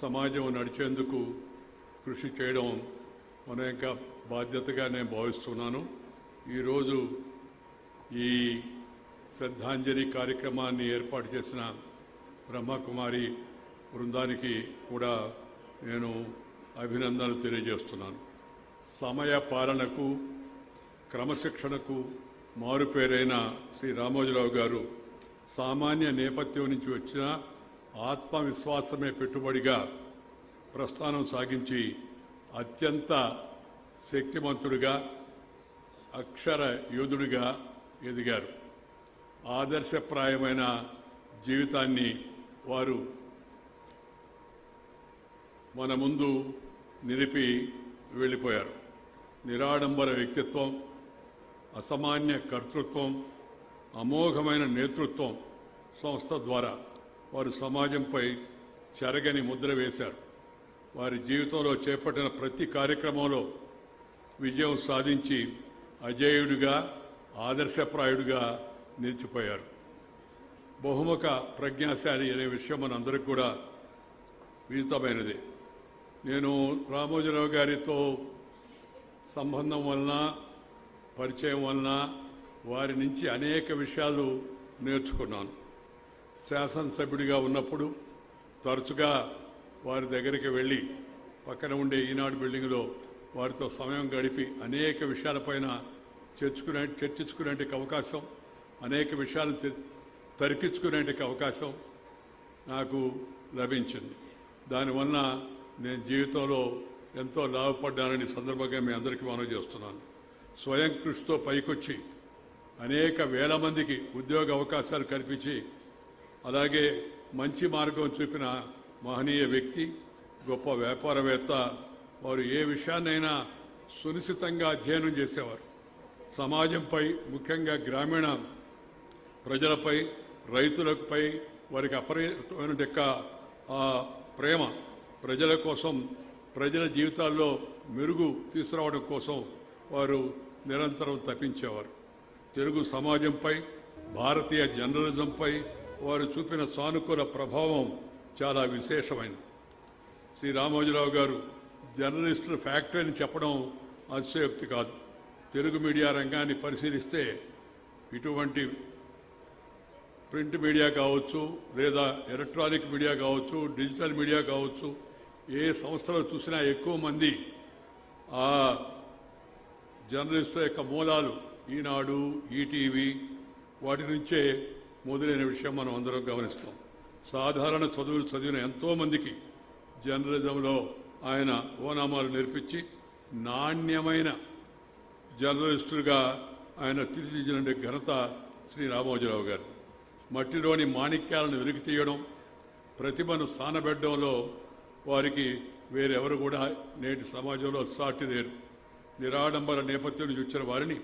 సమాజం నడిచేందుకు కృషి చేయడం మన యొక్క బాధ్యతగా నేను భావిస్తున్నాను. ఈరోజు ఈ శ్రద్ధాంజలి కార్యక్రమాన్ని ఏర్పాటు చేసిన బ్రహ్మకుమారి బృందానికి కూడా నేను అభినందనలు తెలియజేస్తున్నాను. సమయ పాలనకు క్రమశిక్షణకు మారుపేరైన శ్రీ రామోజీరావు గారు సామాన్య నేపథ్యం నుంచి వచ్చిన ఆత్మవిశ్వాసమే పెట్టుబడిగా ప్రస్థానం సాగించి అత్యంత శక్తిమంతుడిగా అక్షర యోధుడిగా ఎదిగారు. ఆదర్శప్రాయమైన జీవితాన్ని వారు మన ముందు నిలిపి వెళ్ళిపోయారు. నిరాడంబర వ్యక్తిత్వం అసామాన్య కర్తృత్వం అమోఘమైన నేతృత్వం సంస్థ ద్వారా వారు సమాజంపై చెరగని ముద్ర వేశారు. వారి జీవితంలో చేపట్టిన ప్రతి కార్యక్రమంలో విజయం సాధించి అజేయుడిగా ఆదర్శప్రాయుడిగా నిలిచిపోయారు. బహుముఖ ప్రజ్ఞాశాలి అనే విషయం మనందరికి కూడా విదితమైనది. నేను రామోజీరావు గారితో సంబంధం వలన పరిచయం వలన వారి నుంచి అనేక విషయాలు నేర్చుకున్నాను. శాసనసభ్యుడిగా ఉన్నప్పుడు తరచుగా వారి దగ్గరికి వెళ్ళి పక్కన ఉండే ఈనాడు బిల్డింగ్లో వారితో సమయం గడిపి అనేక విషయాలపైన చర్చుకునే చర్చించుకునేటికి అవకాశం అనేక విషయాలు తరికించుకునేటికి అవకాశం నాకు లభించింది. దానివల్ల నేను జీవితంలో ఎంతో లాభపడ్డానని సందర్భంగా మీ అందరికీ మనవి చేస్తున్నాను. స్వయం కృషితో పైకొచ్చి అనేక వేల మందికి ఉద్యోగ అవకాశాలు కల్పించి అలాగే మంచి మార్గం చూపిన మహనీయ వ్యక్తి గొప్ప వ్యాపారవేత్త వారు ఏ విషయాన్నైనా సునిశ్చితంగా అధ్యయనం చేసేవారు. సమాజంపై ముఖ్యంగా గ్రామీణ ప్రజలపై రైతులపై వారికి అపరిమైన యొక్క ఆ ప్రేమ ప్రజల కోసం ప్రజల జీవితాల్లో మెరుగు తీసుకురావడం కోసం వారు నిరంతరం తప్పించేవారు. తెలుగు సమాజంపై భారతీయ జర్నలిజంపై వారు చూపిన సానుకూల ప్రభావం చాలా విశేషమైనది శ్రీ రామోజీరావు గారు జర్నలిస్టుల ఫ్యాక్టరీని చెప్పడం అతిశయోక్తి కాదు. తెలుగు మీడియా రంగాన్ని పరిశీలిస్తే ఇటువంటి ప్రింట్ మీడియా కావచ్చు లేదా ఎలక్ట్రానిక్ మీడియా కావచ్చు డిజిటల్ మీడియా కావచ్చు ఏ సంస్థలో చూసినా ఎక్కువ మంది ఆ జర్నలిస్టుల యొక్క మూలాలు ఈనాడు ఈటీవీ వాటి నుంచే మొదలైన విషయం మనం అందరం గమనిస్తాం. సాధారణ చదువులు చదివిన ఎంతోమందికి జర్నలిజంలో ఆయన ఓనామాలు నేర్పించి నాణ్యమైన జర్నలిస్టులుగా ఆయన తీర్చిదిద్దిన ఘనత శ్రీ రామోజీరావు గారు. మట్టిలోని మాణిక్యాలను వెలికి తీయడం ప్రతిభను సానబెట్టడంలో వారికి వేరెవరు కూడా నేటి సమాజంలో సాటి లేరు. నిరాడంబర నేపథ్యం నుంచి వచ్చిన వారిని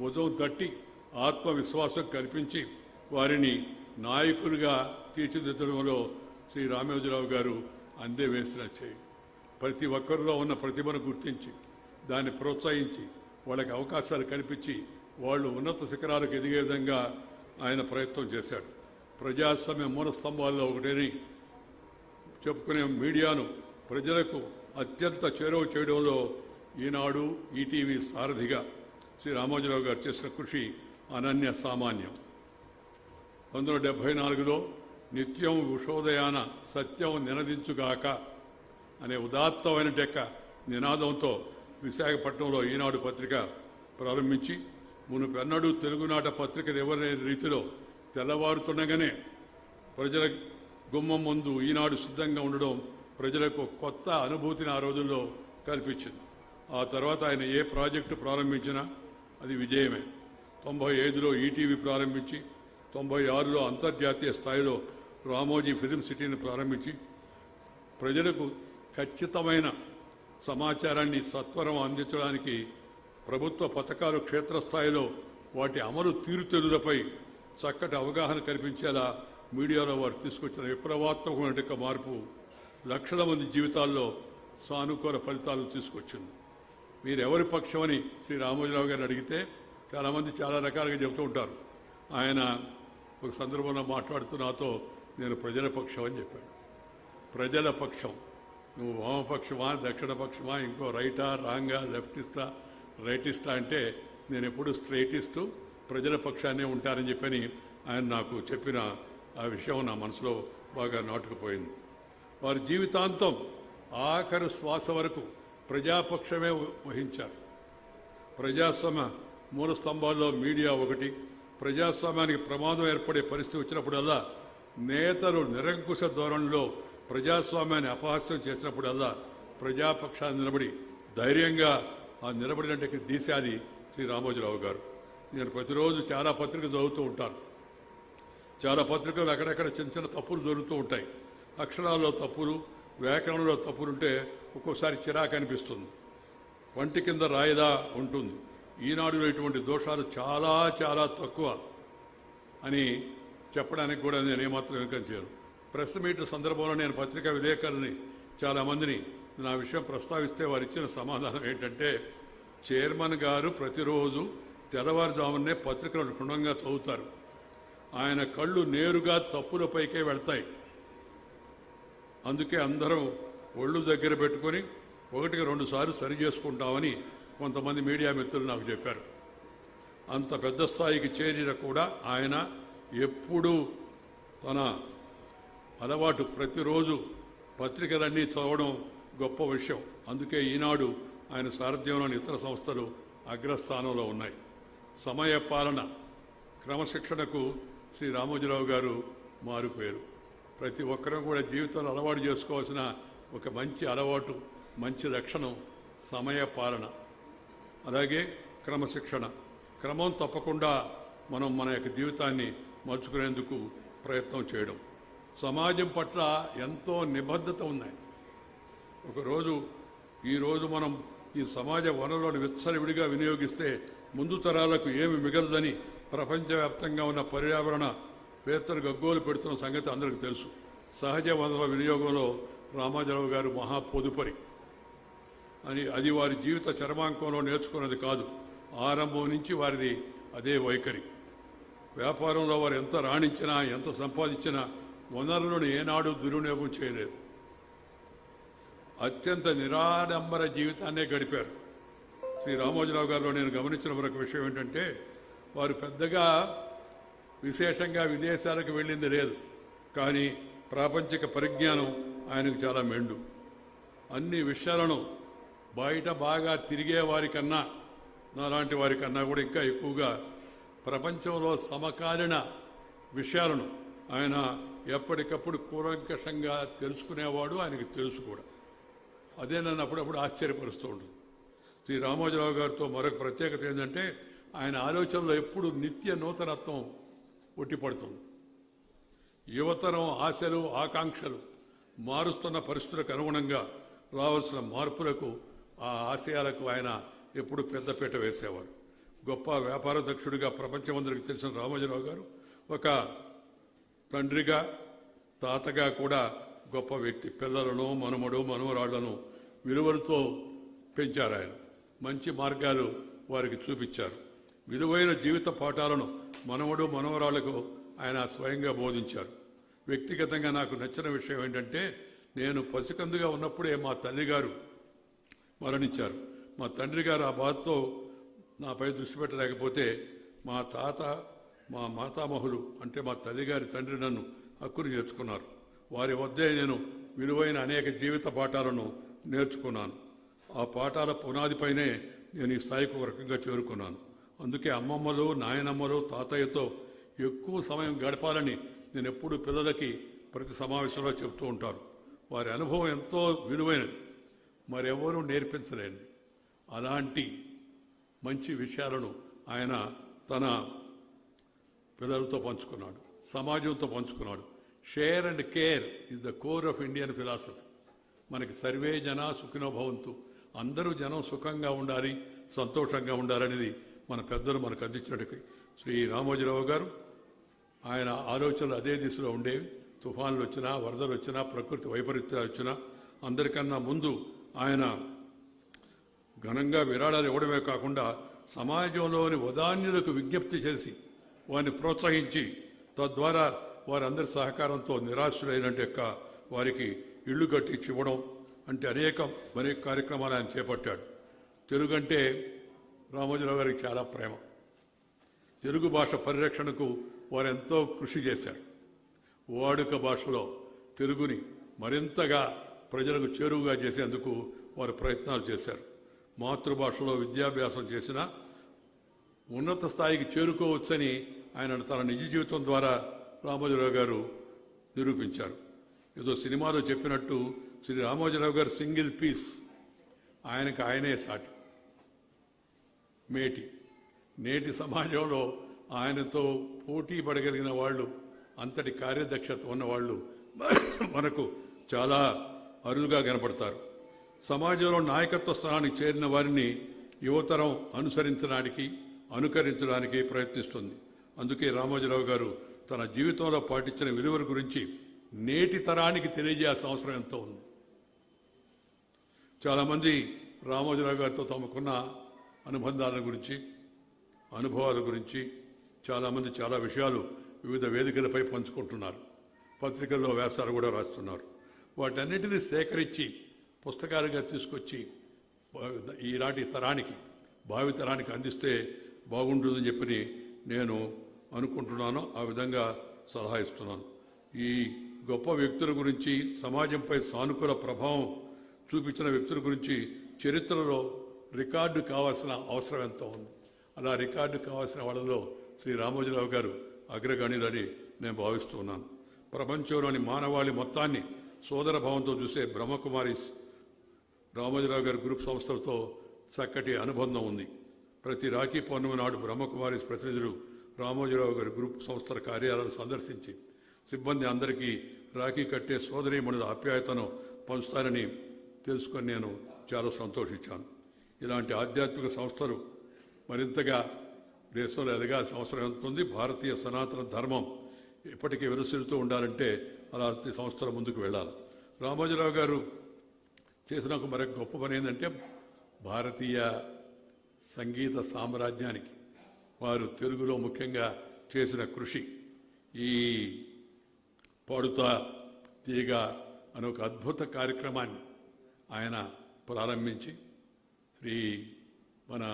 భుజం తట్టి ఆత్మవిశ్వాసం కల్పించి వారిని నాయకులుగా తీర్చిదిద్దడంలో శ్రీ రామోజీరావు గారు అందే వేసిన చేయి. ప్రతి ఒక్కరిలో ఉన్న ప్రతిభను గుర్తించి దాన్ని ప్రోత్సహించి వాళ్ళకి అవకాశాలు కల్పించి వాళ్ళు ఉన్నత శిఖరాలకు ఎదిగే విధంగా ఆయన ప్రయత్నం చేశాడు. ప్రజాస్వామ్య మూల స్తంభాల్లో ఒకటని చెప్పుకునే మీడియాను ప్రజలకు అత్యంత చేరువ చేయడంలో ఈనాడు ఈటీవీ సారథిగా శ్రీ రామోజీరావు గారు చేసిన కృషి అనన్య సామాన్యం. వందల డెబ్భై నాలుగులో నిత్యం ఉషోదయాన సత్యం నినదించుగాక అనే ఉదాత్తమైన డెక్క నినాదంతో విశాఖపట్నంలో ఈనాడు పత్రిక ప్రారంభించి మునుపెన్నడూ తెలుగునాట పత్రికలు ఎవరనే రీతిలో తెల్లవారుతుండగానే ప్రజల గుమ్మం ముందు ఈనాడు సిద్ధంగా ఉండడం ప్రజలకు కొత్త అనుభూతిని ఆ రోజుల్లో కల్పించింది. ఆ తర్వాత ఆయన ఏ ప్రాజెక్టు ప్రారంభించినా అది విజయమే. తొంభై ఐదులో ఈటీవీ ప్రారంభించి తొంభై ఆరులో అంతర్జాతీయ స్థాయిలో రామోజీ ఫిలిం సిటీని ప్రారంభించి ప్రజలకు ఖచ్చితమైన సమాచారాన్ని సత్వరం అందించడానికి ప్రభుత్వ పథకాలు క్షేత్రస్థాయిలో వాటి అమలు తీరుతెన్నులపై చక్కటి అవగాహన కల్పించేలా మీడియాలో వారు తీసుకొచ్చిన విప్లవాత్మకమైన మార్పు లక్షల మంది జీవితాల్లో సానుకూల ఫలితాలను తీసుకొచ్చింది. మీరు ఎవరి పక్షమని శ్రీ రామోజీరావు గారిని అడిగితే చాలామంది చాలా రకాలుగా చెబుతూ ఉంటారు. ఆయన ఒక సందర్భంలో మాట్లాడుతూ నాతో నేను ప్రజల పక్షం అని చెప్పాడు. ప్రజల పక్షం? నువ్వు వామపక్షమా దక్షిణ పక్షమా ఇంకో రైటా రాంగా లెఫ్టిస్టా రైటిస్టా అంటే నేను ఎప్పుడు స్ట్రైటిస్టు ప్రజల పక్షాన్నే ఉంటానని చెప్పని ఆయన నాకు చెప్పిన ఆ విషయం నా మనసులో బాగా నాటుకుపోయింది. వారి జీవితాంతం ఆఖరి శ్వాస వరకు ప్రజాపక్షమే వహించారు. ప్రజాస్వామ్య మూల స్తంభాల్లో మీడియా ఒకటి ప్రజాస్వామ్యానికి ప్రమాదం ఏర్పడే పరిస్థితి వచ్చినప్పుడల్లా నేతలు నిరంకుశ ధోరణిలో ప్రజాస్వామ్యాన్ని అపహాస్యం చేసినప్పుడల్లా ప్రజాపక్షాన్ని నిలబడి ధైర్యంగా ఆ నిలబడినట్టు దీశాది శ్రీ రామోజీరావు గారు. నేను ప్రతిరోజు చాలా పత్రికలు చదువుతూ ఉంటాను. చాలా పత్రికలు అక్కడక్కడ చిన్న చిన్న తప్పులు జరుగుతూ ఉంటాయి. అక్షరాల్లో తప్పులు వ్యాకరణంలో తప్పులు ఉంటే ఒక్కోసారి చిరాకు అనిపిస్తుంది. వంటి కింద రాయిదా ఉంటుంది. ఈనాడులో ఇటువంటి దోషాలు చాలా చాలా తక్కువ అని చెప్పడానికి కూడా నేను ఏమాత్రం వెనుకం చేయను. ప్రెస్ మీట్ సందర్భంలో నేను పత్రికా విలేకరుని చాలామందిని నా విషయం ప్రస్తావిస్తే వారు ఇచ్చిన సమాధానం ఏంటంటే చైర్మన్ గారు ప్రతిరోజు తెల్లవారుజామునే పత్రికలు క్షుణ్ణంగా చదువుతారు. ఆయన కళ్ళు నేరుగా తప్పులపైకే వెళ్తాయి. అందుకే అందరం ఒళ్ళు దగ్గర పెట్టుకొని ఒకటికి రెండు సార్లు సరి చేసుకుంటామని కొంతమంది మీడియా మిత్రులు నాకు చెప్పారు. అంత పెద్ద స్థాయికి చేరిన కూడా ఆయన ఎప్పుడూ తన అలవాటు ప్రతిరోజు పత్రికలన్నీ చదవడం గొప్ప విషయం. అందుకే ఈనాడు ఆయన సారథ్యంలోని ఇతర సంస్థలు అగ్రస్థానంలో ఉన్నాయి. సమయ పాలన క్రమశిక్షణకు శ్రీ రామోజీరావు గారు మారిపోయారు ప్రతి ఒక్కరూ కూడా జీవితంలో అలవాటు చేసుకోవాల్సిన ఒక మంచి అలవాటు మంచి లక్షణం సమయ పాలన. అలాగే క్రమశిక్షణ. క్రమం తప్పకుండా మనం మన యొక్క జీవితాన్ని మలుచుకునేందుకు ప్రయత్నం చేయడం. సమాజం పట్ల ఎంతో నిబద్ధత ఉన్నాయి ఒకరోజు ఈరోజు మనం ఈ సమాజ వనరులను విచ్చలవిడిగా వినియోగిస్తే ముందు తరాలకు ఏమి మిగలదని ప్రపంచవ్యాప్తంగా ఉన్న పర్యావరణ వేత్తలు గగ్గోలు పెడుతున్న సంగతి అందరికీ తెలుసు. సహజ వనరుల వినియోగంలో రామాజరావు గారు మహా పొదుపరి. అని అది వారి జీవిత చరమాంకంలో నేర్చుకున్నది కాదు. ఆరంభం నుంచి వారిది అదే వైఖరి. వ్యాపారంలో వారు ఎంత రాణించినా ఎంత సంపాదించినా వనరులను ఏనాడు దుర్వినియోగం చేయలేదు. అత్యంత నిరాడంబర జీవితాన్నే గడిపారు. శ్రీ రామోజీరావు గారిలో నేను గమనించిన మరొక విషయం ఏంటంటే వారు పెద్దగా విశేషంగా విదేశాలకు వెళ్ళింది లేదు. కానీ ప్రాపంచిక పరిజ్ఞానం ఆయనకు చాలా మెండు. అన్ని విషయాలను బయట బాగా తిరిగే వారికన్నా నాలాంటి వారికన్నా కూడా ఇంకా ఎక్కువగా ప్రపంచంలో సమకాలీన విషయాలను ఆయన ఎప్పటికప్పుడు కూలంకషంగా తెలుసుకునేవాడు ఆయనకి తెలుసు కూడా. అదే నన్ను అప్పుడప్పుడు ఆశ్చర్యపరుస్తూ ఉంటుంది. శ్రీ రామోజీరావు గారితో మరొక ప్రత్యేకత ఏంటంటే ఆయన ఆలోచనలో ఎప్పుడు నిత్య నూతనత్వం ఒట్టిపడుతుంది యువతరం ఆశలు ఆకాంక్షలు మారుస్తున్న పరిస్థితులకు అనుగుణంగా రావాల్సిన మార్పులకు ఆ ఆశయాలకు ఆయన ఎప్పుడు పెద్దపీట వేసేవారు. గొప్ప వ్యాపారదక్షుడిగా ప్రపంచమందరికి తెలిసిన రామోజీరావు గారు ఒక తండ్రిగా తాతగా కూడా గొప్ప వ్యక్తి. పిల్లలను మనుమడు మనవరాళ్ళను విలువలతో పెంచారు ఆయన. మంచి మార్గాలు వారికి చూపించారు. విలువైన జీవిత పాఠాలను మనవడు మనవరాళ్ళకు ఆయన స్వయంగా బోధించారు. వ్యక్తిగతంగా నాకు నచ్చిన విషయం ఏంటంటే నేను పసికందుగా ఉన్నప్పుడే మా తల్లిగారు మరణించారు. మా తండ్రి గారు ఆ బాధతో నాపై దృష్టి పెట్టలేకపోతే మా తాత మా మాతామహులు అంటే మా తల్లిగారి తండ్రి నన్ను హక్కును నేర్చుకున్నారు వారి వద్దే నేను విలువైన అనేక జీవిత పాఠాలను నేర్చుకున్నాను. ఆ పాఠాల పునాదిపైనే నేను ఈ స్థాయికి ఒక రకంగా చేరుకున్నాను. అందుకే అమ్మమ్మలు నాయనమ్మలు తాతయ్యతో ఎక్కువ సమయం గడపాలని నేను ఎప్పుడు పిల్లలకి ప్రతి సమావేశంలో చెప్తూ ఉంటాను. వారి అనుభవం ఎంతో విలువైనది. మరెవరూ నేర్పించలేండి అలాంటి మంచి విషయాలను ఆయన తన పిల్లలతో పంచుకున్నాడు సమాజంతో పంచుకున్నాడు. Share and care is the core of Indian philosophy మనకి సర్వే జన సుఖినో భవంతు. అందరూ జనం సుఖంగా ఉండాలి సంతోషంగా ఉండాలనేది మన పెద్దలు మనకు అందించినట్టు శ్రీ రామోజీరావు గారు ఆయన ఆలోచనలు అదే దిశలో ఉండేవి. తుఫాన్లు వచ్చినా వరదలు వచ్చినా ప్రకృతి వైపరీత్యాలు వచ్చినా అందరికన్నా ముందు ఆయన ఘనంగా విరాళాలు ఇవ్వడమే కాకుండా సమాజంలోని ఉదాన్యులకు విజ్ఞప్తి చేసి వారిని ప్రోత్సహించి తద్వారా వారందరి సహకారంతో నిరాశులైన యొక్క వారికి ఇళ్ళు కట్టించి ఇవ్వడం అంటే అనేక అనేక కార్యక్రమాలు ఆయన చేపట్టాడు. తెలుగు అంటే రామోజీరావు గారికి చాలా ప్రేమ. తెలుగు భాష పరిరక్షణకు వారు ఎంతో కృషి చేశారు వాడుక భాషలో తెలుగుని మరింతగా ప్రజలకు చేరువుగా చేసేందుకు వారు ప్రయత్నాలు చేశారు. మాతృభాషలో విద్యాభ్యాసం చేసిన ఉన్నత స్థాయికి చేరుకోవచ్చని ఆయన తన నిజ జీవితం ద్వారా రామోజీరావు గారు నిరూపించారు. ఏదో సినిమాలో చెప్పినట్టు శ్రీ రామోజీరావు గారు సింగిల్ పీస్ ఆయనకు ఆయనే సాటి మేటి. నేటి సమాజంలో ఆయనతో పోటీ పడగలిగిన వాళ్ళు అంతటి కార్యదక్షత ఉన్న వాళ్ళు మనకు చాలా అరుదుగా కనపడతారు. సమాజంలో నాయకత్వ స్థానానికి చేరిన వారిని యువతరం అనుసరించడానికి అనుకరించడానికి ప్రయత్నిస్తుంది. అందుకే రామోజీరావు గారు తన జీవితంలో పాటించిన విలువల గురించి నేటి తరానికి తెలియజేయాల్సిన అవసరం ఎంతో ఉంది. చాలామంది రామోజీరావు గారితో తమకున్న అనుబంధాల గురించి అనుభవాల గురించి చాలామంది చాలా విషయాలు వివిధ వేదికలపై పంచుకుంటున్నారు. పత్రికల్లో వ్యాసాలు కూడా రాస్తున్నారు. వాటన్నిటిని సేకరించి పుస్తకాలుగా తీసుకొచ్చి ఈనాటి తరానికి భావితరానికి అందిస్తే బాగుంటుందని చెప్పని నేను అనుకుంటున్నాను. ఆ విధంగా సలహా ఇస్తున్నాను. ఈ గొప్ప వ్యక్తుల గురించి సమాజంపై సానుకూల ప్రభావం చూపించిన వ్యక్తుల గురించి చరిత్రలో రికార్డు కావాల్సిన అవసరం ఎంతో ఉంది. అలా రికార్డు కావాల్సిన వాళ్ళలో శ్రీ రామోజీరావు గారు అగ్రగణ్యులని నేను భావిస్తున్నాను ప్రపంచంలోని మానవాళి మొత్తాన్ని సోదర భావంతో చూసే బ్రహ్మకుమారిస్ రామోజీరావు గారి గ్రూప్ సంస్థలతో చక్కటి అనుబంధం ఉంది. ప్రతి రాఖీ పౌర్ణమి నాడు బ్రహ్మకుమారిస్ ప్రతినిధులు రామోజీరావు గారి గ్రూప్ సంస్థల కార్యాలయాలను సందర్శించి సిబ్బంది అందరికీ రాఖీ కట్టే సోదరీమణుల ఆప్యాయతను పంచుతారని తెలుసుకొని నేను చాలా సంతోషించాను. ఇలాంటి ఆధ్యాత్మిక సంస్థలు మరింతగా దేశంలో ఎదగాల్సిన అవసరం ఎంతుంది భారతీయ సనాతన ధర్మం ఇప్పటికీ విరసిల్లుతూ ఉండాలంటే అలా సంవత్సరం ముందుకు వెళ్ళాలి. రామోజీరావు గారు చేసిన ఒక మరొక గొప్ప పని ఏంటంటే భారతీయ సంగీత సామ్రాజ్యానికి వారు తెలుగులో ముఖ్యంగా చేసిన కృషి. ఈ పాడుతా తీగ అనే ఒక అద్భుత కార్యక్రమాన్ని ఆయన ప్రారంభించి శ్రీ మన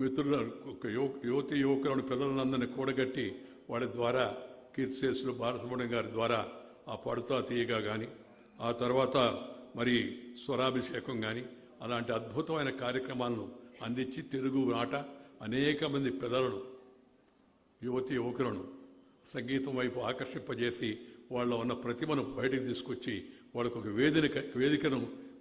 మిత్రుల ఒక యువ యువతి యువకులను పిల్లలందరినీ కూడగట్టి వాళ్ళ ద్వారా కీర్తిశేషులు బాలసుబ్రహ్మణ్యం గారి ద్వారా ఆ పడుతా తీయగా కానీ ఆ తర్వాత మరి స్వరాభిషేకం కానీ అలాంటి అద్భుతమైన కార్యక్రమాలను అందించి తెలుగు నాట అనేక మంది పిల్లలను యువతి యువకులను సంగీతం వైపు ఆకర్షింపజేసి వాళ్ళ ఉన్న ప్రతిమను బయటకు తీసుకొచ్చి వాళ్ళకు ఒక వేదిక వేదికను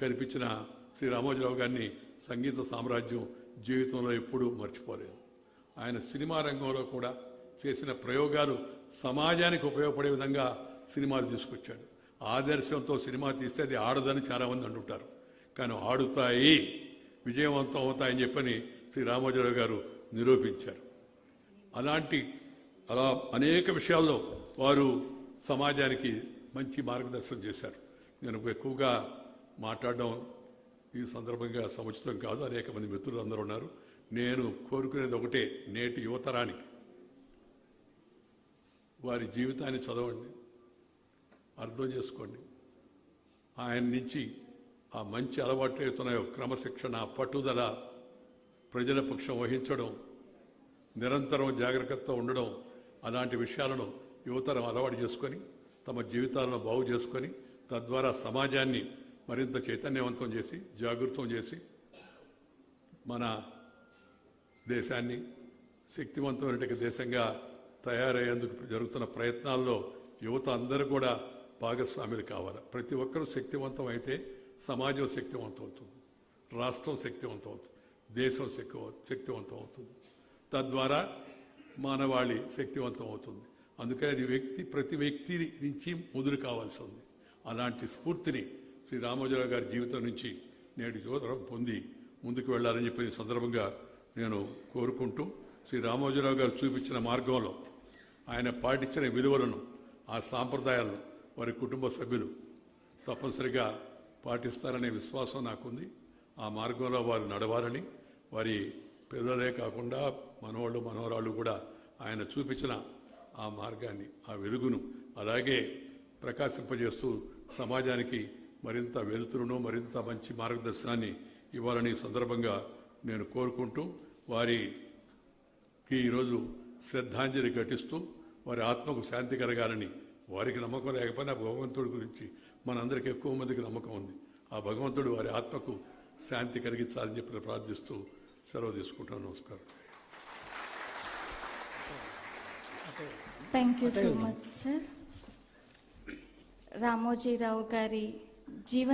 కల్పించిన శ్రీ రామోజీరావు గారిని సంగీత సామ్రాజ్యం జీవితంలో ఎప్పుడూ మర్చిపోలేదు ఆయన సినిమా రంగంలో కూడా చేసిన ప్రయోగాలు సమాజానికి ఉపయోగపడే విధంగా సినిమాలు తీసుకొచ్చాడు. ఆదర్శంతో సినిమా తీస్తే అది ఆడదని చాలామంది అంటుంటారు. కానీ ఆడుతాయి విజయవంతం అవుతాయని చెప్పని శ్రీ రామోజీరావు గారు నిరూపించారు. అలాంటి అలా అనేక విషయాల్లో వారు సమాజానికి మంచి మార్గదర్శనం చేశారు. నేను ఎక్కువగా మాట్లాడడం ఈ సందర్భంగా సముచితం కాదు. అనేక మంది మిత్రులు అందరూ ఉన్నారు. నేను కోరుకునేది ఒకటే నేటి యువతరానికి. వారి జీవితాన్ని చదవండి అర్థం చేసుకోండి. ఆయన నుంచి ఆ మంచి అలవాట్లు అవుతున్నాయో క్రమశిక్షణ పట్టుదల ప్రజల పక్షం వహించడం నిరంతరం జాగ్రత్తతో ఉండడం అలాంటి విషయాలను యువతరం అలవాటు చేసుకొని తమ జీవితాలను బాగు చేసుకొని తద్వారా సమాజాన్ని మరింత చైతన్యవంతం చేసి జాగృతం చేసి మన దేశాన్ని శక్తివంతమైన దేశంగా తయారయ్యేందుకు జరుగుతున్న ప్రయత్నాల్లో యువత అందరూ కూడా భాగస్వాములు కావాలి. ప్రతి ఒక్కరూ శక్తివంతం అయితే సమాజం శక్తివంతం అవుతుంది. రాష్ట్రం శక్తివంతం అవుతుంది. దేశం శక్తి శక్తివంతం అవుతుంది. తద్వారా మానవాళి శక్తివంతం అవుతుంది. అందుకని అది వ్యక్తి ప్రతి వ్యక్తి నుంచి ముదురు కావాల్సి ఉంది. అలాంటి స్ఫూర్తిని శ్రీ రామోజీరావు గారి జీవితం నుంచి నేటి యువతరం పొంది ముందుకు వెళ్ళాలని చెప్పి సందర్భంగా నేను కోరుకుంటూ శ్రీ రామోజీరావు గారు చూపించిన మార్గంలో ఆయన పాటించిన విలువలను ఆ సాంప్రదాయాలను వారి కుటుంబ సభ్యులు తప్పనిసరిగా పాటిస్తారనే విశ్వాసం నాకుంది. ఆ మార్గంలో వారు నడవాలని వారి పిల్లలే కాకుండా మనవాళ్ళు మనవరాళ్ళు కూడా ఆయన చూపించిన ఆ మార్గాన్ని ఆ వెలుగును అలాగే ప్రకాశింపజేస్తూ సమాజానికి మరింత వెలుతురును మరింత మంచి మార్గదర్శనాన్ని ఇవ్వాలని సందర్భంగా నేను కోరుకుంటూ వారికి ఈరోజు శ్రద్ధాంజలి ఘటిస్తూ వారి ఆత్మకు శాంతి కలగాలని వారికి నమ్మకం లేకపోయినా భగవంతుడి గురించి మనందరికీ ఎక్కువ మందికి నమ్మకం ఉంది. ఆ భగవంతుడు వారి ఆత్మకు శాంతి కలిగించాలని చెప్పి ప్రార్థిస్తూ సెలవు తీసుకుంటాను. నమస్కారం. Thank you so much sir Ramoji Rao గారి జీవన